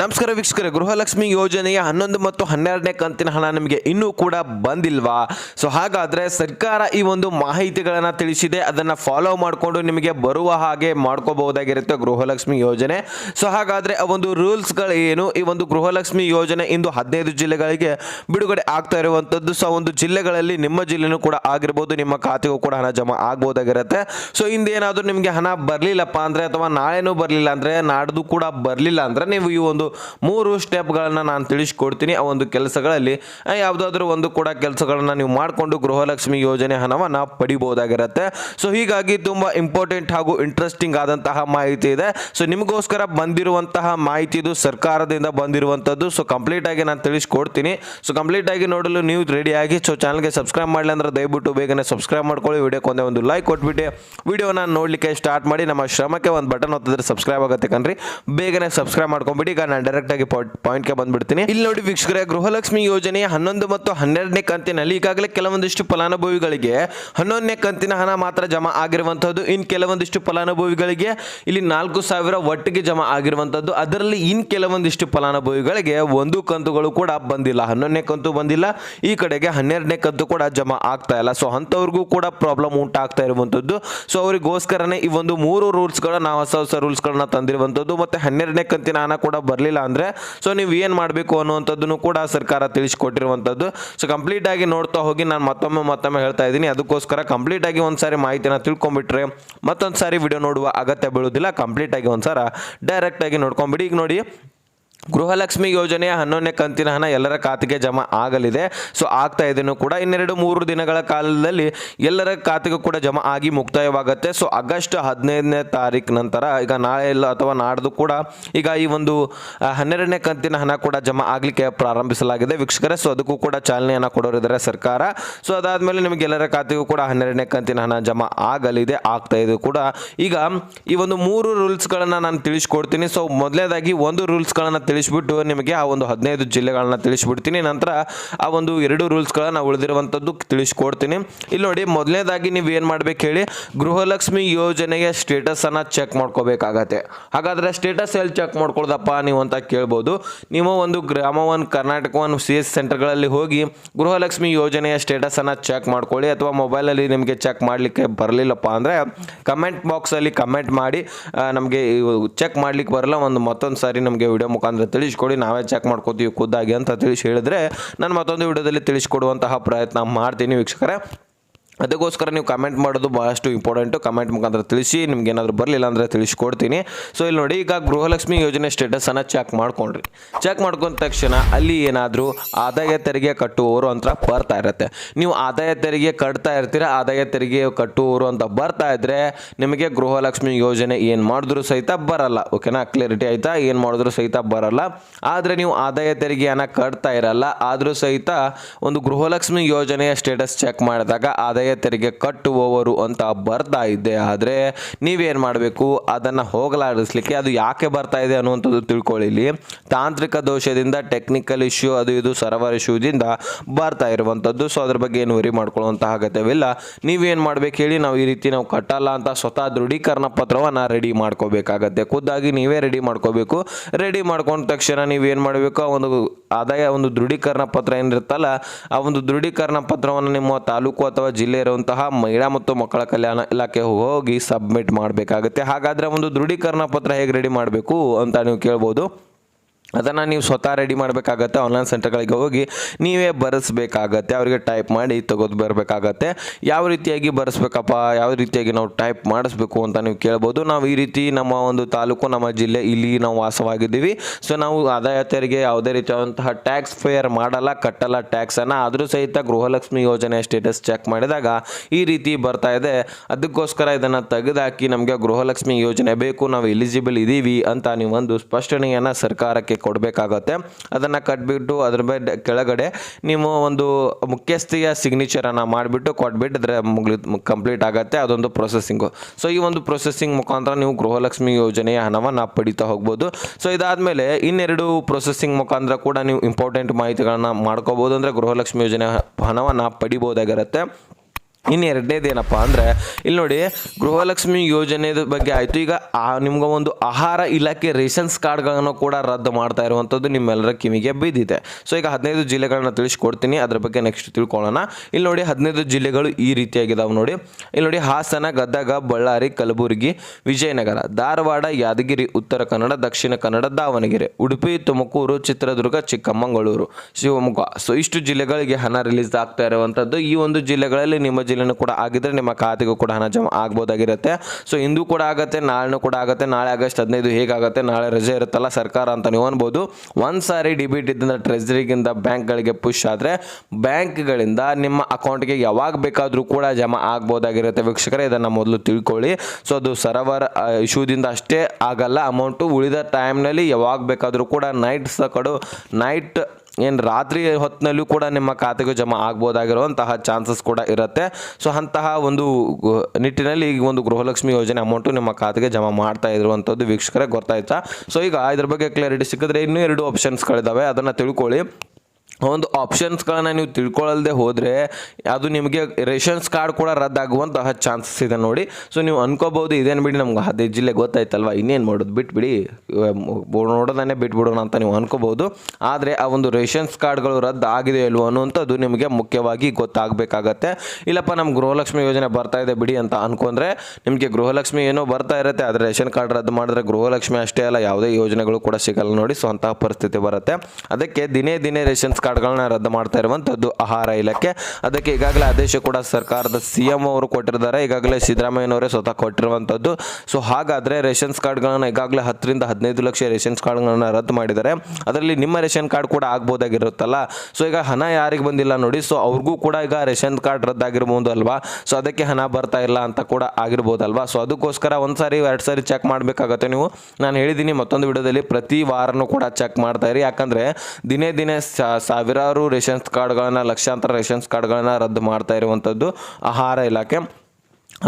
ನಮಸ್ಕಾರ ವೀಕ್ಷಕರೇ, ಗೃಹಲಕ್ಷ್ಮಿ ಯೋಜನೆಯ ಹನ್ನೊಂದು ಮತ್ತು ಹನ್ನೆರಡನೇ ಕಂತಿನ ಹಣ ನಿಮಗೆ ಇನ್ನೂ ಕೂಡ ಬಂದಿಲ್ವಾ? ಸೊ ಹಾಗಾದರೆ ಸರ್ಕಾರ ಈ ಒಂದು ಮಾಹಿತಿಗಳನ್ನು ತಿಳಿಸಿದೆ, ಅದನ್ನು ಫಾಲೋ ಮಾಡಿಕೊಂಡು ನಿಮಗೆ ಬರುವ ಹಾಗೆ ಮಾಡ್ಕೋಬಹುದಾಗಿರುತ್ತೆ ಗೃಹಲಕ್ಷ್ಮಿ ಯೋಜನೆ. ಸೊ ಹಾಗಾದರೆ ಆ ಒಂದು ರೂಲ್ಸ್ಗಳು ಏನು ಈ ಒಂದು ಗೃಹಲಕ್ಷ್ಮಿ ಯೋಜನೆ ಇಂದು ಹದಿನೈದು ಜಿಲ್ಲೆಗಳಿಗೆ ಬಿಡುಗಡೆ ಆಗ್ತಾ ಇರುವಂಥದ್ದು ಸೊ ಒಂದು ಜಿಲ್ಲೆಗಳಲ್ಲಿ ನಿಮ್ಮ ಜಿಲ್ಲೆನೂ ಕೂಡ ಆಗಿರ್ಬೋದು, ನಿಮ್ಮ ಖಾತೆಗೂ ಕೂಡ ಹಣ ಜಮಾ ಆಗ್ಬೋದಾಗಿರುತ್ತೆ ಸೊ ಇಂದೇನಾದರೂ ನಿಮಗೆ ಹಣ ಬರಲಿಲ್ಲಪ್ಪ ಅಂದರೆ ಅಥವಾ ನಾಳೆನೂ ಬರಲಿಲ್ಲ ಅಂದರೆ, ನಾಡ್ದು ಕೂಡ ಬರಲಿಲ್ಲ ಅಂದರೆ ನೀವು ಈ ಒಂದು ಮೂರು ಸ್ಟೆಪ್ಗಳನ್ನು ನಾನು ತಿಳಿಸ್ಕೊಡ್ತೀನಿ. ಆ ಒಂದು ಕೆಲಸಗಳಲ್ಲಿ ಯಾವುದಾದ್ರೂ ಒಂದು ಕೂಡ ಕೆಲಸಗಳನ್ನು ನೀವು ಮಾಡಿಕೊಂಡು ಗೃಹಲಕ್ಷ್ಮಿ ಯೋಜನೆ ಹಣವನ್ನು ಪಡಿಬೋದಾಗಿರುತ್ತೆ. ಸೊ, ಹೀಗಾಗಿ ತುಂಬ ಇಂಪಾರ್ಟೆಂಟ್ ಹಾಗೂ ಇಂಟ್ರೆಸ್ಟಿಂಗ್ ಆದಂತಹ ಮಾಹಿತಿ ಇದೆ. ಸೊ, ನಿಮಗೋಸ್ಕರ ಬಂದಿರುವಂತಹ ಮಾಹಿತಿ ಇದು ಸರ್ಕಾರದಿಂದ ಬಂದಿರುವಂಥದ್ದು ಸೊ ಕಂಪ್ಲೀಟ್ ಆಗಿ ನಾನು ತಿಳಿಸ್ಕೊಡ್ತೀನಿ. ಸೊ ಕಂಪ್ಲೀಟ್ ಆಗಿ ನೋಡಲು ನೀವು ರೆಡಿಯಾಗಿ ಸೊ, ಚಾನಲ್ಗೆ ಸಬ್ಸ್ಕ್ರೈಬ್ ಮಾಡಲಿ ಅಂದ್ರೆ ದಯವಿಟ್ಟು ಬೇಗನೆ ಸಬ್ಸ್ಕ್ರೈಬ್ ಮಾಡ್ಕೊಳ್ಳಿ. ವಿಡಿಯೋಕ್ಕೆ ಒಂದೇ ಒಂದು ಲೈಕ್ ಕೊಟ್ಬಿಟ್ಟು ವಿಡಿಯೋನ ನೋಡಲಿಕ್ಕೆ ಸ್ಟಾರ್ಟ್ ಮಾಡಿ. ನಮ್ಮ ಶ್ರಮಕ್ಕೆ ಒಂದು ಬಟನ್ ಒತ್ತಿದ್ರೆ ಸಬ್ಸ್ಕ್ರೈಬ್ ಆಗುತ್ತೆ ಕಣ್ರಿ. ಬೇಗನೆ ಸಬ್ಸ್ಕ್ರೈಬ್ ಮಾಡ್ಕೊಂಬಿಡಿ ಈಗ ನಾನು ಡೈರೆಕ್ಟ್ ಆಗಿ ಪಾಯಿಂಟ್ಗೆ ಬಂದ್ಬಿಡ್ತೀನಿ. ಇಲ್ಲಿ ನೋಡಿ ವೀಕ್ಷಕರೇ, ಗೃಹಲಕ್ಷ್ಮಿ ಯೋಜನೆ ಹನ್ನೊಂದು ಮತ್ತು ಹನ್ನೆರಡನೇ ಕಂತಿನಲ್ಲಿ ಈಗಾಗಲೇ ಕೆಲವೊಂದಿಷ್ಟು ಫಲಾನುಭವಿಗಳಿಗೆ ಹನ್ನೊಂದನೇ ಕಂತಿನ ಹಣ ಮಾತ್ರ ಜಮಾ ಆಗಿರುವಂಥದ್ದು ಇನ್ ಕೆಲವೊಂದಿಷ್ಟು ಫಲಾನುಭವಿಗಳಿಗೆ ಇಲ್ಲಿ ನಾಲ್ಕು ಸಾವಿರ ಒಟ್ಟಿಗೆ ಜಮಾ ಆಗಿರುವಂಥದ್ದು ಅದರಲ್ಲಿ ಇನ್ ಕೆಲವೊಂದಿಷ್ಟು ಫಲಾನುಭವಿಗಳಿಗೆ ಒಂದು ಕಂತುಗಳು ಕೂಡ ಬಂದಿಲ್ಲ. ಹನ್ನೊಂದನೇ ಕಂತು ಬಂದಿಲ್ಲ. ಈ ಕಡೆಗೆ ಹನ್ನೆರಡನೇ ಕಂತು ಕೂಡ ಜಮಾ ಆಗ್ತಾ ಇಲ್ಲ. ಸೊ ಅಂಥವ್ರಿಗೂ ಕೂಡ ಪ್ರಾಬ್ಲಮ್ ಉಂಟಾಗ್ತಾ ಇರುವಂಥದ್ದು ಸೊ ಅವರಿಗೋಸ್ಕರನೇ ಈ ಒಂದು ಮೂರು ರೂಲ್ಸ್ಗಳ ನಾವು ಹೊಸ ಹೊಸ ರೂಲ್ಸ್ಗಳನ್ನ ತಂದಿರುವಂಥದ್ದು ಮತ್ತೆ ಹನ್ನೆರಡನೇ ಕಂತಿನ ಹಣ ಕೂಡ ಬರಲಿಲ್ಲ ಅಂದರೆ ಸೊ ನೀವು ಏನು ಮಾಡಬೇಕು ಅನ್ನುವಂಥದ್ದನ್ನು ಕೂಡ ಸರ್ಕಾರ ತಿಳಿಸಿಕೊಟ್ಟಿರುವಂಥದ್ದು. ಸೊ ಕಂಪ್ಲೀಟಾಗಿ ನೋಡ್ತಾ ಹೋಗಿ ನಾನು ಮತ್ತೊಮ್ಮೆ ಮತ್ತೊಮ್ಮೆ ಹೇಳ್ತಾ ಇದ್ದೀನಿ. ಅದಕ್ಕೋಸ್ಕರ ಕಂಪ್ಲೀಟಾಗಿ ಒಂದು ಸಾರಿ ಮಾಹಿತಿನ ತಿಳ್ಕೊಂಬಿಟ್ರೆ ಮತ್ತೊಂದು ಸಾರಿ ವಿಡಿಯೋ ನೋಡುವ ಅಗತ್ಯ ಬೀಳುವುದಿಲ್ಲ. ಕಂಪ್ಲೀಟಾಗಿ ಒಂದು ಸಲ ಡೈರೆಕ್ಟಾಗಿ ನೋಡ್ಕೊಂಬಿಡಿ ಈಗ ನೋಡಿ ಗೃಹಲಕ್ಷ್ಮಿ ಯೋಜನೆಯ ಹನ್ನೊಂದನೇ ಕಂತಿನ ಹಣ ಎಲ್ಲರ ಖಾತೆಗೆ ಜಮಾ ಆಗಲಿದೆ. ಸೊ, ಆಗ್ತಾ ಇದನ್ನು ಕೂಡ ಇನ್ನೆರಡು ಮೂರು ದಿನಗಳ ಕಾಲದಲ್ಲಿ ಎಲ್ಲರ ಖಾತೆಗೂ ಕೂಡ ಜಮಾ ಆಗಿ ಮುಕ್ತಾಯವಾಗುತ್ತೆ. ಸೊ, ಆಗಸ್ಟ್ ಹದಿನೈದನೇ ತಾರೀಕು ನಂತರ ಈಗ ನಾಳೆ ಇಲ್ಲ ಅಥವಾ ನಾಡ್ದು ಕೂಡ ಈಗ ಈ ಒಂದು ಹನ್ನೆರಡನೇ ಕಂತಿನ ಹಣ ಕೂಡ ಜಮಾ ಆಗಲಿಕ್ಕೆ ಪ್ರಾರಂಭಿಸಲಾಗಿದೆ. ವೀಕ್ಷಕರೇ, ಸೊ, ಅದಕ್ಕೂ ಕೂಡ ಚಾಲನೆಯನ್ನು ಕೊಡೋರಿದ್ದಾರೆ ಸರ್ಕಾರ. ಸೊ, ಅದಾದಮೇಲೆ ನಿಮಗೆ ಎಲ್ಲರ ಖಾತೆಗೂ ಕೂಡ ಹನ್ನೆರಡನೇ ಕಂತಿನ ಹಣ ಜಮಾ ಆಗಲಿದೆ, ಆಗ್ತಾ ಇದೆ ಕೂಡ. ಈಗ ಈ ಒಂದು ಮೂರು ರೂಲ್ಸ್ಗಳನ್ನು ನಾನು ತಿಳಿಸ್ಕೊಡ್ತೀನಿ. ಸೊ ಮೊದಲೇದಾಗಿ ಒಂದು ರೂಲ್ಸ್ಗಳನ್ನು ತಿಳಿಸ್ಬಿಟ್ಟು ನಿಮಗೆ ಆ ಒಂದು ಹದಿನೈದು ಜಿಲ್ಲೆಗಳನ್ನ ತಿಳಿಸ್ಬಿಡ್ತೀನಿ. ನಂತರ ಆ ಒಂದು ಎರಡು ರೂಲ್ಸ್ಗಳನ್ನ ಉಳಿದಿರುವಂಥದ್ದು ತಿಳಿಸ್ಕೊಡ್ತೀನಿ. ಇಲ್ಲಿ ನೋಡಿ ಮೊದಲನೇದಾಗಿ ನೀವು ಏನು ಮಾಡ್ಬೇಕು ಹೇಳಿ, ಗೃಹಲಕ್ಷ್ಮಿ ಯೋಜನೆಯ ಸ್ಟೇಟಸನ್ನು ಚೆಕ್ ಮಾಡ್ಕೋಬೇಕಾಗತ್ತೆ. ಹಾಗಾದರೆ ಸ್ಟೇಟಸ್ ಎಲ್ಲಿ ಚೆಕ್ ಮಾಡ್ಕೊಳ್ದಪ್ಪ ನೀವು ಅಂತ ಕೇಳ್ಬೋದು. ನೀವು ಒಂದು ಗ್ರಾಮ one Karnataka one C S ಸೆಂಟರ್ಗಳಲ್ಲಿ ಹೋಗಿ ಗೃಹಲಕ್ಷ್ಮಿ ಯೋಜನೆಯ ಸ್ಟೇಟಸನ್ನು ಚೆಕ್ ಮಾಡ್ಕೊಳ್ಳಿ, ಅಥವಾ ಮೊಬೈಲಲ್ಲಿ ನಿಮಗೆ ಚೆಕ್ ಮಾಡಲಿಕ್ಕೆ ಬರಲಿಲ್ಲಪ್ಪ ಅಂದರೆ ಕಮೆಂಟ್ ಬಾಕ್ಸಲ್ಲಿ ಕಮೆಂಟ್ ಮಾಡಿ ನಮಗೆ ಚೆಕ್ ಮಾಡ್ಲಿಕ್ಕೆ ಬರಲ್ಲ, ಒಂದು ಮತ್ತೊಂದು ಸಾರಿ ನಮಗೆ ವಿಡಿಯೋ ಮುಖಾಂತರ ತಿಳಿಸ್ಕೊಡಿ, ನಾವೇ ಚೆಕ್ ಮಾಡ್ಕೋತೀವಿ ಖುದ್ದಾಗಿ ಅಂತ ತಿಳಿಸಿ ಹೇಳಿದ್ರೆ ನಾನು ಮತ್ತೊಂದು ವಿಡಿಯೋದಲ್ಲಿ ತಿಳಿಸ್ಕೊಡುವಂತಹ ಪ್ರಯತ್ನ ಮಾಡ್ತೀನಿ ವೀಕ್ಷಕರೇ. ಅದಕ್ಕೋಸ್ಕರ ನೀವು ಕಮೆಂಟ್ ಮಾಡೋದು ಭಾಳಷ್ಟು ಇಂಪಾರ್ಟೆಂಟು ಕಮೆಂಟ್ ಮುಖಾಂತರ ತಿಳಿಸಿ, ನಿಮ್ಗೆ ಏನಾದರೂ ಬರಲಿಲ್ಲ ಅಂದರೆ ತಿಳಿಸ್ಕೊಡ್ತೀನಿ. ಸೊ ಇಲ್ಲಿ ನೋಡಿ, ಈಗ ಗೃಹಲಕ್ಷ್ಮಿ ಯೋಜನೆ ಸ್ಟೇಟಸನ್ನು ಚೆಕ್ ಮಾಡ್ಕೊಂಡ್ರಿ. ಚೆಕ್ ಮಾಡ್ಕೊಂಡ ತಕ್ಷಣ ಅಲ್ಲಿ ಏನಾದರೂ ಆದಾಯ ತೆರಿಗೆ ಕಟ್ಟುವವರು ಅಂತ ಬರ್ತಾ ಇರುತ್ತೆ. ನೀವು ಆದಾಯ ತೆರಿಗೆ ಕಟ್ತಾ ಇರ್ತೀರ, ಆದಾಯ ತೆರಿಗೆ ಕಟ್ಟುವವರು ಅಂತ ಬರ್ತಾ ಇದ್ರೆ ನಿಮಗೆ ಗೃಹಲಕ್ಷ್ಮಿ ಯೋಜನೆ ಏನು ಮಾಡಿದ್ರು ಸಹಿತ ಬರಲ್ಲ. ಓಕೆನಾ ಕ್ಲಿಯರಿಟಿ ಆಯಿತಾ? ಏನು ಮಾಡಿದ್ರು ಸಹಿತ ಬರಲ್ಲ. ಆದರೆ ನೀವು ಆದಾಯ ತೆರಿಗೆಯನ್ನು ಕಟ್ತಾ ಇರಲ್ಲ. ಆದರೂ ಸಹಿತ ಒಂದು ಗೃಹಲಕ್ಷ್ಮಿ ಯೋಜನೆಯ ಸ್ಟೇಟಸ್ ಚೆಕ್ ಮಾಡಿದಾಗ ಆದಾಯ ತೆರಿಗೆ ಕಟ್ಟುವವರು ಅಂತ ಬರ್ತಾ ಇದೆ. ಆದರೆ ನೀವೇನು ಮಾಡಬೇಕು? ಅದನ್ನು ಹೋಗಲಾಡಿಸ್ಲಿಕ್ಕೆ ಅದು ಯಾಕೆ ಬರ್ತಾ ಇದೆ ಅನ್ನುವಂಥದ್ದು ತಿಳ್ಕೊಳ್ಳಿ ತಾಂತ್ರಿಕ ದೋಷದಿಂದ ಟೆಕ್ನಿಕಲ್ ಇಶ್ಯೂ ಅದು ಇದು ಸರ್ವರ್ ಇಶ್ಯೂದಿಂದ ಬರ್ತಾ ಇರುವಂಥದ್ದು. ಸೊ ಅದ್ರ ಬಗ್ಗೆ ಏನು ವರಿ ಮಾಡ್ಕೊಳ್ಳುವಂತಹ ಅಗತ್ಯವಿಲ್ಲ. ನೀವೇನು ಮಾಡ್ಬೇಕು ಹೇಳಿ, ನಾವು ಈ ರೀತಿ ನಾವು ಕಟ್ಟಲ್ಲ ಅಂತ ಸ್ವತಃ ದೃಢೀಕರಣ ಪತ್ರವನ್ನು ರೆಡಿ ಮಾಡ್ಕೋಬೇಕಾಗತ್ತೆ. ಖುದ್ದಾಗಿ ನೀವೇ ರೆಡಿ ಮಾಡ್ಕೋಬೇಕು. ರೆಡಿ ಮಾಡ್ಕೊಂಡ ತಕ್ಷಣ ನೀವೇನು ಮಾಡಬೇಕು? ಆ ಒಂದು ಆದಾಯ, ಒಂದು ದೃಢೀಕರಣ ಪತ್ರ ಏನಿರುತ್ತಲ್ಲ, ಆ ಒಂದು ದೃಢೀಕರಣ ಪತ್ರವನ್ನು ನಿಮ್ಮ ತಾಲೂಕು ಅಥವಾ ಜಿಲ್ಲೆ ಇರುವಂತಹ ಮಹಿಳಾ ಮತ್ತು ಮಕ್ಕಳ ಕಲ್ಯಾಣ ಇಲಾಖೆ ಹೋಗಿ ಸಬ್ಮಿಟ್ ಮಾಡಬೇಕಾಗುತ್ತೆ. ಹಾಗಾದರೆ ಒಂದು ದೃಢೀಕರಣ ಪತ್ರ ಹೇಗೆ ರೆಡಿ ಮಾಡಬೇಕು ಅಂತ ನೀವು ಕೇಳ್ಬೋದು. ಅದನ್ನು ನೀವು ಸ್ವತಃ ರೆಡಿ ಮಾಡಬೇಕಾಗತ್ತೆ ಆನ್ಲೈನ್ ಸೆಂಟರ್ಗಳಿಗೆ ಹೋಗಿ ನೀವೇ ಬರೆಸ್ಬೇಕಾಗತ್ತೆ, ಅವರಿಗೆ ಟೈಪ್ ಮಾಡಿ ತೆಗೆದು ಬರಬೇಕಾಗತ್ತೆ. ಯಾವ ರೀತಿಯಾಗಿ ಬರೆಸ್ಬೇಕಪ್ಪ, ಯಾವ ರೀತಿಯಾಗಿ ನಾವು ಟೈಪ್ ಮಾಡಿಸ್ಬೇಕು ಅಂತ ನೀವು ಕೇಳ್ಬೋದು. ನಾವು ಈ ರೀತಿ ನಮ್ಮ ಒಂದು ತಾಲೂಕು, ನಮ್ಮ ಜಿಲ್ಲೆ ಇಲ್ಲಿ ನಾವು ವಾಸವಾಗಿದ್ದೀವಿ. ಸೊ ನಾವು ಆದಾಯ ತೆರಿಗೆ ಯಾವುದೇ ರೀತಿಯಾದಂತಹ ಟ್ಯಾಕ್ಸ್ ಫೇರ್ ಮಾಡಲ್ಲ, ಕಟ್ಟಲ್ಲ ಟ್ಯಾಕ್ಸನ್ನು ಆದರೂ ಸಹಿತ ಗೃಹಲಕ್ಷ್ಮಿ ಯೋಜನೆ ಸ್ಟೇಟಸ್ ಚೆಕ್ ಮಾಡಿದಾಗ ಈ ರೀತಿ ಬರ್ತಾ ಇದೆ. ಅದಕ್ಕೋಸ್ಕರ ಇದನ್ನು ತೆಗೆದುಹಾಕಿ ನಮಗೆ ಗೃಹಲಕ್ಷ್ಮಿ ಯೋಜನೆ ಬೇಕು, ನಾವು ಎಲಿಜಿಬಲ್ ಇದ್ದೀವಿ ಅಂತ ನೀವು ಒಂದು ಸ್ಪಷ್ಟನೆಯನ್ನು ಸರ್ಕಾರಕ್ಕೆ ಕೊಡಬೇಕಾಗತ್ತೆ. ಅದನ್ನು ಕಟ್ಬಿಟ್ಟು ಅದ್ರ ಮೇಲೆ ಕೆಳಗಡೆ ನೀವು ಒಂದು ಮುಖ್ಯಸ್ಥೆಯ ಸಿಗ್ನೇಚರನ್ನು ಮಾಡಿಬಿಟ್ಟು ಕೊಟ್ಬಿಟ್ಟು ಅದರ ಮುಗ್ಲಿ ಕಂಪ್ಲೀಟ್ ಆಗುತ್ತೆ. ಅದೊಂದು ಪ್ರೊಸೆಸಿಂಗು ಸೊ ಈ ಒಂದು ಪ್ರೊಸೆಸಿಂಗ್ ಮುಖಾಂತರ ನೀವು ಗೃಹಲಕ್ಷ್ಮಿ ಯೋಜನೆಯ ಹಣವನ್ನು ಪಡಿತಾ ಹೋಗ್ಬೋದು. ಸೊ ಇದಾದಮೇಲೆ ಇನ್ನೆರಡು ಪ್ರೊಸೆಸಿಂಗ್ ಮುಖಾಂತರ ಕೂಡ ನೀವು ಇಂಪಾರ್ಟೆಂಟ್ ಮಾಹಿತಿಗಳನ್ನು ಮಾಡ್ಕೋಬೋದು. ಅಂದರೆ ಗೃಹಲಕ್ಷ್ಮಿ ಯೋಜನೆ ಹಣವನ್ನು ಪಡಿಬೋದಾಗಿರುತ್ತೆ. ಇನ್ನು ಎರಡನೇದು ಏನಪ್ಪ ಅಂದರೆ, ಇಲ್ಲಿ ನೋಡಿ ಗೃಹಲಕ್ಷ್ಮಿ ಯೋಜನೆದ ಬಗ್ಗೆ ಆಯಿತು. ಈಗ ಆ ನಿಮ್ಗೆ ಒಂದು ಆಹಾರ ಇಲಾಖೆ ರೇಷನ್ಸ್ ಕಾರ್ಡ್ಗಳನ್ನು ಕೂಡ ರದ್ದು ಮಾಡ್ತಾ ಇರುವಂಥದ್ದು ನಿಮ್ಮೆಲ್ಲರ ಕಿವಿಗೆ ಬಿದ್ದಿದೆ. ಸೊ ಈಗ ಹದಿನೈದು ಜಿಲ್ಲೆಗಳನ್ನ ತಿಳಿಸ್ಕೊಡ್ತೀನಿ. ಅದ್ರ ಬಗ್ಗೆ ನೆಕ್ಸ್ಟ್ ತಿಳ್ಕೊಳ್ಳೋಣ. ಇಲ್ಲಿ ನೋಡಿ ಹದಿನೈದು ಜಿಲ್ಲೆಗಳು ಈ ರೀತಿಯಾಗಿದ್ದಾವೆ ನೋಡಿ. ಇಲ್ಲಿ ನೋಡಿ ಹಾಸನ, ಗದಗ, ಬಳ್ಳಾರಿ, ಕಲಬುರಗಿ, ವಿಜಯನಗರ, ಧಾರವಾಡ, ಯಾದಗಿರಿ, ಉತ್ತರ ಕನ್ನಡ, ದಕ್ಷಿಣ ಕನ್ನಡ, ದಾವಣಗೆರೆ, ಉಡುಪಿ, ತುಮಕೂರು, ಚಿತ್ರದುರ್ಗ, ಚಿಕ್ಕಮಗಳೂರು, ಶಿವಮೊಗ್ಗ. ಸೊ ಇಷ್ಟು ಜಿಲ್ಲೆಗಳಿಗೆ ಹಣ ರಿಲೀಸ್ ಆಗ್ತಾ ಇರುವಂಥದ್ದು ಈ ಒಂದು ಜಿಲ್ಲೆಗಳಲ್ಲಿ ನಿಮ್ಮ ಜಿಲ್ಲೆನೂ ಕೂಡ ಆಗಿದ್ರೆ ನಿಮ್ಮ ಖಾತೆಗೂ ಕೂಡ ಹಣ ಜಮಾ ಆಗ್ಬೋದಾಗಿರುತ್ತೆ. ಸೊ ಇಂದು ಕೂಡ ಆಗುತ್ತೆ, ನಾಳೆನೂ ಕೂಡ ಆಗುತ್ತೆ, ನಾಳೆ ಆಗಸ್ಟ್ ಹದಿನೈದು ಹೇಗಾಗುತ್ತೆ, ನಾಳೆ ರಜೆ ಇರುತ್ತಲ್ಲ ಸರ್ಕಾರ ಅಂತ ನೀವು ಅನ್ಬೋದು. ಒಂದು ಸಾರಿ ಡಿಬಿಟ್ ಇದ್ದಿಂದ ಟ್ರೆಜರಿಗಿಂತ ಬ್ಯಾಂಕ್ಗಳಿಗೆ ಪುಷ್ ಆದರೆ ಬ್ಯಾಂಕ್ಗಳಿಂದ ನಿಮ್ಮ ಅಕೌಂಟ್ಗೆ ಯಾವಾಗ ಬೇಕಾದರೂ ಕೂಡ ಜಮಾ ಆಗ್ಬೋದಾಗಿರುತ್ತೆ. ವೀಕ್ಷಕರೇ, ಇದನ್ನು ಮೊದಲು ತಿಳ್ಕೊಳ್ಳಿ. ಸೊ ಅದು ಸರ್ವರ್ ಇಶ್ಯೂದಿಂದ ಅಷ್ಟೇ ಆಗಲ್ಲ. ಅಮೌಂಟು ಉಳಿದ ಟೈಮ್ನಲ್ಲಿ ಯಾವಾಗ ಬೇಕಾದರೂ ಕೂಡ ನೈಟ್ ಕಡು ನೈಟ್ ಏನು ರಾತ್ರಿ ಹೊತ್ತಿನಲ್ಲೂ ಕೂಡ ನಿಮ್ಮ ಖಾತೆಗೆ ಜಮಾ ಆಗ್ಬೋದಾಗಿರುವಂತಹ ಚಾನ್ಸಸ್ ಕೂಡ ಇರುತ್ತೆ. ಸೊ ಅಂತಹ ಒಂದು ನಿಟ್ಟಿನಲ್ಲಿ ಈಗ ಒಂದು ಗೃಹಲಕ್ಷ್ಮಿ ಯೋಜನೆ ಅಮೌಂಟು ನಿಮ್ಮ ಖಾತೆಗೆ ಜಮಾ ಮಾಡ್ತಾ ಇರುವಂಥದ್ದು ವೀಕ್ಷಕರೇ ಗೊತ್ತಾಯ್ತಾ? ಸೊ ಈಗ ಇದ್ರ ಬಗ್ಗೆ ಕ್ಲಾರಿಟಿ ಸಿಕ್ಕಿದ್ರೆ ಇನ್ನೂ ಎರಡು ಆಪ್ಷನ್ಸ್ಗಳಿದ್ದಾವೆ ಅದನ್ನು ತಿಳ್ಕೊಳ್ಳಿ. ಒಂದು ಆಪ್ಷನ್ಸ್ಗಳನ್ನ ನೀವು ತಿಳ್ಕೊಳ್ಳಲ್ದೆ ಹೋದರೆ ಅದು ನಿಮಗೆ ರೇಷನ್ಸ್ ಕಾರ್ಡ್ ಕೂಡ ರದ್ದಾಗುವಂತಹ ಚಾನ್ಸಸ್ ಇದೆ ನೋಡಿ. ಸೊ ನೀವು ಅನ್ಕೋಬಹುದು ಇದೇನು ಬಿಡಿ ನಮ್ಗೆ ಹದಿನೈದು ಜಿಲ್ಲೆ ಗೊತ್ತಾಯ್ತಲ್ವ? ಇನ್ನೇನು ಮಾಡೋದು? ಬಿಟ್ಬಿಡಿ. ನೋಡೋದನ್ನೇ ಬಿಟ್ಬಿಡೋಣ ಅಂತ ನೀವು ಅನ್ಕೋಬಹುದು. ಆದರೆ ಆ ಒಂದು ರೇಷನ್ಸ್ ಕಾರ್ಡ್ಗಳು ರದ್ದು ಆಗಿದೆ ಇಲ್ವೋ ಅನ್ನುವಂಥದ್ದು ನಿಮಗೆ ಮುಖ್ಯವಾಗಿ ಗೊತ್ತಾಗಬೇಕಾಗತ್ತೆ. ಇಲ್ಲಪ್ಪ ನಮ್ಮ ಗೃಹಲಕ್ಷ್ಮಿ ಯೋಜನೆ ಬರ್ತಾ ಇದೆ ಬಿಡಿ ಅಂತ ಅನ್ಕೊಂಡ್ರೆ ನಿಮಗೆ ಗೃಹಲಕ್ಷ್ಮಿ ಏನೋ ಬರ್ತಾ ಇರುತ್ತೆ. ಆದರೆ ರೇಷನ್ ಕಾರ್ಡ್ ರದ್ದು ಮಾಡಿದ್ರೆ ಗೃಹಲಕ್ಷ್ಮಿ ಅಷ್ಟೇ ಅಲ್ಲ, ಯಾವುದೇ ಯೋಜನೆಗಳು ಕೂಡ ಸಿಗಲ್ಲ ನೋಡಿ. ಸೊ, ಅಂತಹ ಪರಿಸ್ಥಿತಿ ಬರುತ್ತೆ. ಅದಕ್ಕೆ ದಿನೇ ದಿನೇ ರೇಷನ್ಸ್ ಕಾರ್ಡ್ಗಳನ್ನ ರದ್ದು ಮಾಡ್ತಾ ಇರುವಂಥದ್ದು ಆಹಾರ ಇಲಾಖೆ. ಅದಕ್ಕೆ ಈಗಾಗಲೇ ಆದೇಶ ಕೂಡ ಸರ್ಕಾರದ ಸಿ ಎಂ ಅವರು ಕೊಟ್ಟಿದ್ದಾರೆ. ಈಗಾಗಲೇ ಸಿದ್ದರಾಮಯ್ಯನವರೇ ಸ್ವತಃ ಕೊಟ್ಟಿರುವಂಥದ್ದು ಸೊ ಹಾಗಾದರೆ ರೇಷನ್ಸ್ ಕಾರ್ಡ್ಗಳನ್ನ ಈಗಾಗಲೇ ಹತ್ತರಿಂದ ಹದಿನೈದು ಲಕ್ಷ ರೇಷನ್ಸ್ ಕಾರ್ಡ್ಗಳನ್ನ ರದ್ದು ಮಾಡಿದ್ದಾರೆ. ಅದರಲ್ಲಿ ನಿಮ್ಮ ರೇಷನ್ ಕಾರ್ಡ್ ಕೂಡ ಆಗ್ಬೋದಾಗಿರುತ್ತಲ್ಲ. ಸೊ ಈಗ ಹಣ ಯಾರಿಗೆ ಬಂದಿಲ್ಲ ನೋಡಿ. ಸೊ ಅವ್ರಿಗೂ ಕೂಡ ಈಗ ರೇಷನ್ ಕಾರ್ಡ್ ರದ್ದಾಗಿರ್ಬೋದು ಅಲ್ವಾ? ಸೊ ಅದಕ್ಕೆ ಹಣ ಬರ್ತಾ ಇಲ್ಲ ಅಂತ ಕೂಡ ಆಗಿರ್ಬೋದಲ್ವಾ? ಸೊ ಅದಕ್ಕೋಸ್ಕರ ಒಂದು ಸಾರಿ ಎರಡು ಸಾರಿ ಚೆಕ್ ಮಾಡಬೇಕಾಗತ್ತೆ ನೀವು. ನಾನು ಹೇಳಿದ್ದೀನಿ ಮತ್ತೊಂದು ವಿಡಿಯೋದಲ್ಲಿ ಪ್ರತಿ ವಾರನೂ ಕೂಡ ಚೆಕ್ ಮಾಡ್ತಾ ಇರಿ. ಯಾಕಂದರೆ ದಿನೇ ದಿನೇ ಸಾವಿರಾರು ರೇಷನ್ಸ್ ಕಾರ್ಡ್ಗಳನ್ನು ಲಕ್ಷಾಂತರ ರೇಷನ್ಸ್ ಕಾರ್ಡ್ಗಳನ್ನು ರದ್ದು ಮಾಡ್ತಾ ಇರುವಂಥದ್ದು ಆಹಾರ ಇಲಾಖೆ.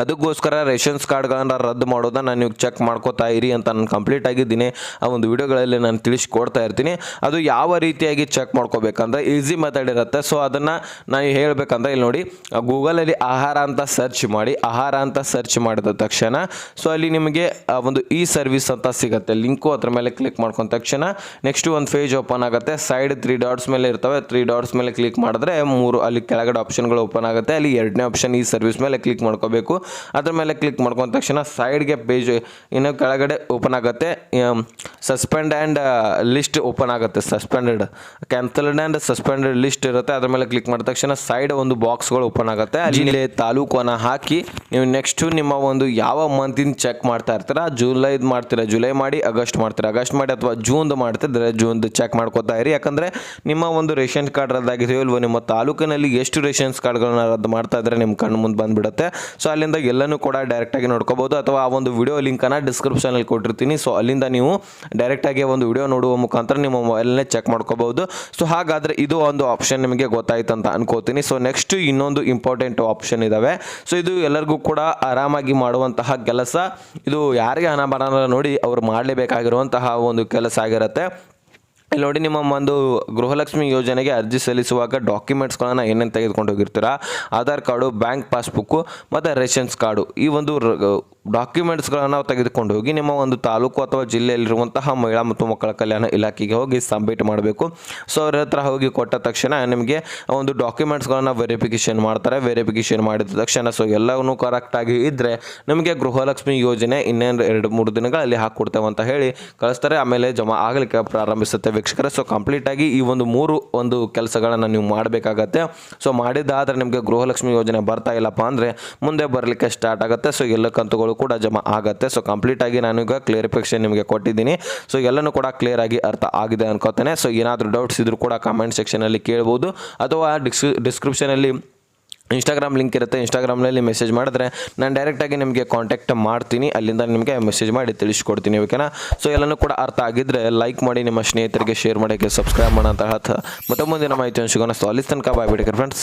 ಅದಕ್ಕೋಸ್ಕರ ರೇಷನ್ಸ್ ಕಾರ್ಡ್ಗಳನ್ನು ರದ್ದು ಮಾಡೋದನ್ನ ನೀವು ಚೆಕ್ ಮಾಡ್ಕೋತಾ ಇರಿ ಅಂತ ನಾನು ಕಂಪ್ಲೀಟ್ ಆಗಿದ್ದೀನಿ. ಆ ಒಂದು ವಿಡಿಯೋಗಳಲ್ಲಿ ನಾನು ತಿಳಿಸ್ಕೊಡ್ತಾ ಇರ್ತೀನಿ. ಅದು ಯಾವ ರೀತಿಯಾಗಿ ಚೆಕ್ ಮಾಡ್ಕೋಬೇಕಂದ್ರೆ ಈಸಿ ಮೆಥಡ್ ಇರುತ್ತೆ. ಸೊ, ಅದನ್ನು ನಾನು ಹೇಳಬೇಕಂದ್ರೆ ಇಲ್ಲಿ ನೋಡಿ ಗೂಗಲಲ್ಲಿ ಆಹಾರ ಅಂತ ಸರ್ಚ್ ಮಾಡಿ, ಆಹಾರ ಅಂತ ಸರ್ಚ್ ಮಾಡಿದ ತಕ್ಷಣ, ಸೊ, ಅಲ್ಲಿ ನಿಮಗೆ ಒಂದು ಇ ಸರ್ವಿಸ್ ಅಂತ ಸಿಗುತ್ತೆ. ಲಿಂಕು ಅದ್ರ ಮೇಲೆ ಕ್ಲಿಕ್ ಮಾಡ್ಕೊಂಡ ತಕ್ಷಣ ನೆಕ್ಸ್ಟ್ ಒಂದು ಪೇಜ್ ಓಪನ್ ಆಗುತ್ತೆ. ಸೈಡ್ ತ್ರೀ ಡಾಟ್ಸ್ ಮೇಲೆ ಇರ್ತವೆ. ತ್ರೀ ಡಾಟ್ಸ್ ಮೇಲೆ ಕ್ಲಿಕ್ ಮಾಡಿದ್ರೆ ಮೂರು, ಅಲ್ಲಿ ಕೆಳಗಡೆ ಆಪ್ಷನ್ಗಳು ಓಪನ್ ಆಗುತ್ತೆ. ಅಲ್ಲಿ ಎರಡನೇ ಆಪ್ಷನ್ ಈ ಸರ್ವಿಸ್ ಮೇಲೆ ಕ್ಲಿಕ್ ಮಾಡ್ಕೋಬೇಕು. ಅದ್ರ ಮೇಲೆ ಕ್ಲಿಕ್ ಮಾಡ್ಕೊಂಡ ತಕ್ಷಣ ಸೈಡ್ಗೆ ಪೇಜ್ ಇನ್ನು ಕೆಳಗಡೆ ಓಪನ್ ಆಗುತ್ತೆ. ಸಸ್ಪೆಂಡ್ ಆ್ಯಂಡ್ ಲಿಸ್ಟ್ ಓಪನ್ ಆಗುತ್ತೆ. Suspended cancelled and suspended list ಇರುತ್ತೆ. ಅದ್ರ ಮೇಲೆ ಕ್ಲಿಕ್ ಮಾಡಿದ ತಕ್ಷಣ ಸೈಡ್ ಒಂದು ಬಾಕ್ಸ್ಗಳು ಓಪನ್ ಆಗುತ್ತೆ. ಅಲ್ಲಿ ತಾಲೂಕನ್ನು ಹಾಕಿ ನೀವು ನೆಕ್ಸ್ಟು ನಿಮ್ಮ ಒಂದು ಯಾವ ಮಂತಿನ ಚೆಕ್ ಮಾಡ್ತಾ ಇರ್ತೀರಾ? ಜುಲೈದು ಮಾಡ್ತೀರಾ? ಜುಲೈ ಮಾಡಿ ಆಗಸ್ಟ್ ಮಾಡ್ತೀರಾ? ಆಗಸ್ಟ್ ಮಾಡಿ ಅಥವಾ ಜೂನ್ದು ಮಾಡ್ತಿದ್ರೆ ಜೂನ್ದು ಚೆಕ್ ಮಾಡ್ಕೋತಾ ಇರಿ. ಯಾಕಂದರೆ ನಿಮ್ಮ ಒಂದು ರೇಷನ್ ಕಾರ್ಡ್ ರದ್ದಾಗಿದೆಯೋ ಇಲ್ವೋ ನಿಮ್ಮ ತಾಲೂಕಿನಲ್ಲಿ ಎಷ್ಟು ರೇಷನ್ಸ್ ಕಾರ್ಡ್ಗಳನ್ನ ರದ್ದು ಮಾಡ್ತಾ ಇದ್ರೆ ನಿಮ್ಮ ಕಣ್ಣು ಮುಂದೆ ಬಂದುಬಿಡುತ್ತೆ. ಸೊ ಅಲ್ಲಿಂದ ಎಲ್ಲನೂ ಕೂಡ ಡೈರೆಕ್ಟಾಗಿ ನೋಡ್ಕೋಬೋದು. ಅಥವಾ ಆ ಒಂದು ವಿಡಿಯೋ ಲಿಂಕನ್ನು ಡಿಸ್ಕ್ರಿಪ್ಷನಲ್ಲಿ ಕೊಟ್ಟಿರ್ತೀನಿ. ಸೊ ಅಲ್ಲಿಂದ ನೀವು ಡೈರೆಕ್ಟಾಗಿ ಒಂದು ವಿಡಿಯೋ ನೋಡುವ ಮುಖಾಂತರ ನಿಮ್ಮ ಮೊಬೈಲ್ನೇ ಚೆಕ್ ಮಾಡ್ಕೋಬೋದು ಸೊ ಹಾಗಾದರೆ ಇದು ಒಂದು ಆಪ್ಷನ್ ನಿಮಗೆ ಗೊತ್ತಾಯ್ತು ಅಂತ ಅನ್ಕೋತೀನಿ. ಸೊ ನೆಕ್ಸ್ಟ್ ಇನ್ನೊಂದು ಇಂಪಾರ್ಟೆಂಟ್ ಆಪ್ಷನ್ ಇದ್ದಾವೆ ಸೊ ಇದು ಎಲ್ಲರಿಗೂ ಕೂಡ ಆರಾಮಾಗಿ ಮಾಡುವಂತಹ ಕೆಲಸ. ಇದು ಯಾರಿಗೆ ಹಣ ಬರೋಲ್ಲ ನೋಡಿ, ಅವ್ರು ಮಾಡಲೇಬೇಕಾಗಿರುವಂತಹ ಒಂದು ಕೆಲಸ ಆಗಿರುತ್ತೆ. ಇಲ್ಲಿ ನೋಡಿ ನಿಮ್ಮ ಒಂದು ಗೃಹಲಕ್ಷ್ಮಿ ಯೋಜನೆಗೆ ಅರ್ಜಿ ಸಲ್ಲಿಸುವಾಗ ಡಾಕ್ಯುಮೆಂಟ್ಸ್ಗಳನ್ನು ಏನೇನು ತೆಗೆದುಕೊಂಡು ಹೋಗಿರ್ತೀರಾ? ಆಧಾರ್ ಕಾರ್ಡು, ಬ್ಯಾಂಕ್ ಪಾಸ್ಬುಕ್ಕು, ಮತ್ತು ರೇಷನ್ಸ್ ಕಾರ್ಡು ಈ ಒಂದು ಡಾಕ್ಯುಮೆಂಟ್ಸ್ಗಳನ್ನು ತೆಗೆದುಕೊಂಡು ಹೋಗಿ ನಿಮ್ಮ ಒಂದು ತಾಲೂಕು ಅಥವಾ ಜಿಲ್ಲೆಯಲ್ಲಿರುವಂತಹ ಮಹಿಳಾ ಮತ್ತು ಮಕ್ಕಳ ಕಲ್ಯಾಣ ಇಲಾಖೆಗೆ ಹೋಗಿ ಸಬ್ಮಿಟ್ ಮಾಡಬೇಕು. ಸೊ ಅವ್ರ ಹತ್ರ ಹೋಗಿ ಕೊಟ್ಟ ತಕ್ಷಣ ನಿಮಗೆ ಒಂದು ಡಾಕ್ಯುಮೆಂಟ್ಸ್ಗಳನ್ನು ವೆರಿಫಿಕೇಷನ್ ಮಾಡ್ತಾರೆ. ವೆರಿಫಿಕೇಷನ್ ಮಾಡಿದ ತಕ್ಷಣ ಸೊ ಎಲ್ಲವೂ ಕರೆಕ್ಟಾಗಿ ಇದ್ದರೆ ನಿಮಗೆ ಗೃಹಲಕ್ಷ್ಮಿ ಯೋಜನೆ ಇನ್ನೇನು ಎರಡು ಮೂರು ದಿನಗಳಲ್ಲಿ ಹಾಕ್ಕೊಡ್ತೇವೆ ಅಂತ ಹೇಳಿ ಕಳಿಸ್ತಾರೆ. ಆಮೇಲೆ ಜಮಾ ಆಗಲಿಕ್ಕೆ ಪ್ರಾರಂಭಿಸುತ್ತೆ ವೀಕ್ಷಕರೇ. ಸೊ ಕಂಪ್ಲೀಟಾಗಿ ಈ ಒಂದು ಮೂರು ಒಂದು ಕೆಲಸಗಳನ್ನು ನೀವು ಮಾಡಬೇಕಾಗತ್ತೆ. ಸೊ ಮಾಡಿದ್ದಾದರೆ ನಿಮಗೆ ಗೃಹಲಕ್ಷ್ಮಿ ಯೋಜನೆ ಬರ್ತಾ ಇಲ್ಲಪ್ಪ ಅಂದರೆ ಮುಂದೆ ಬರಲಿಕ್ಕೆ ಸ್ಟಾರ್ಟ್ ಆಗುತ್ತೆ. ಸೊ ಎಲ್ಲ ಕಂತುಗಳು ಕೂಡ ಜಮಾ ಆಗುತ್ತೆ. ಸೊ ಕಂಪ್ಲೀಟಾಗಿ ನಾನು ಈಗ ಕ್ಲಿಯರಿಫಿಕೇಶನ್ ನಿಮಗೆ ಕೊಟ್ಟಿದ್ದೀನಿ. ಸೊ ಎಲ್ಲನೂ ಕೂಡ ಕ್ಲಿಯರ್ ಆಗಿ ಅರ್ಥ ಆಗಿದೆ ಅನ್ಕೋತೇನೆ. ಸೊ ಏನಾದರೂ ಡೌಟ್ಸ್ ಇದ್ರೂ ಕೂಡ ಕಾಮೆಂಟ್ ಸೆಕ್ಷನಲ್ಲಿ ಕೇಳ್ಬೋದು. ಅಥವಾ ಡಿಸ್ಕ್ರಿ ಡಿಸ್ಕ್ರಿಪ್ಷನಲ್ಲಿ ಇನ್ಸ್ಟಾಗ್ರಾಮ್ ಲಿಂಕ್ ಇರುತ್ತೆ. ಇನ್ಸ್ಟಾಗ್ರಾಮ್ನಲ್ಲಿ ಮೆಸೇಜ್ ಮಾಡಿದ್ರೆ ನಾನು ಡೈರೆಕ್ಟಾಗಿ ನಿಮಗೆ ಕಾಂಟ್ಯಾಕ್ಟ್ ಮಾಡ್ತೀನಿ. ಅಲ್ಲಿಂದ ನಿಮಗೆ ಮೆಸೇಜ್ ಮಾಡಿ ತಿಳಿಸ್ಕೊಡ್ತೀನಿ ಓಕೆನಾ ಸೊ ಎಲ್ಲನೂ ಕೂಡ ಅರ್ಥ ಆಗಿದ್ದರೆ ಲೈಕ್ ಮಾಡಿ, ನಿಮ್ಮ ಸ್ನೇಹಿತರಿಗೆ ಶೇರ್ ಮಾಡೋಕ್ಕೆ ಸಬ್ಸ್ಕ್ರೈಬ್ ಮಾಡೋ ಅಂತ ಮತ್ತೆ ಮುಂದಿನ ಮಾಹಿತಿ ಸಿಗೋಣ. ಸೊ ಅಲ್ಲಿ ತನಕ ಬಾಯ್ ಬಿಡಿಕೆ ಫ್ರೆಂಡ್ಸ್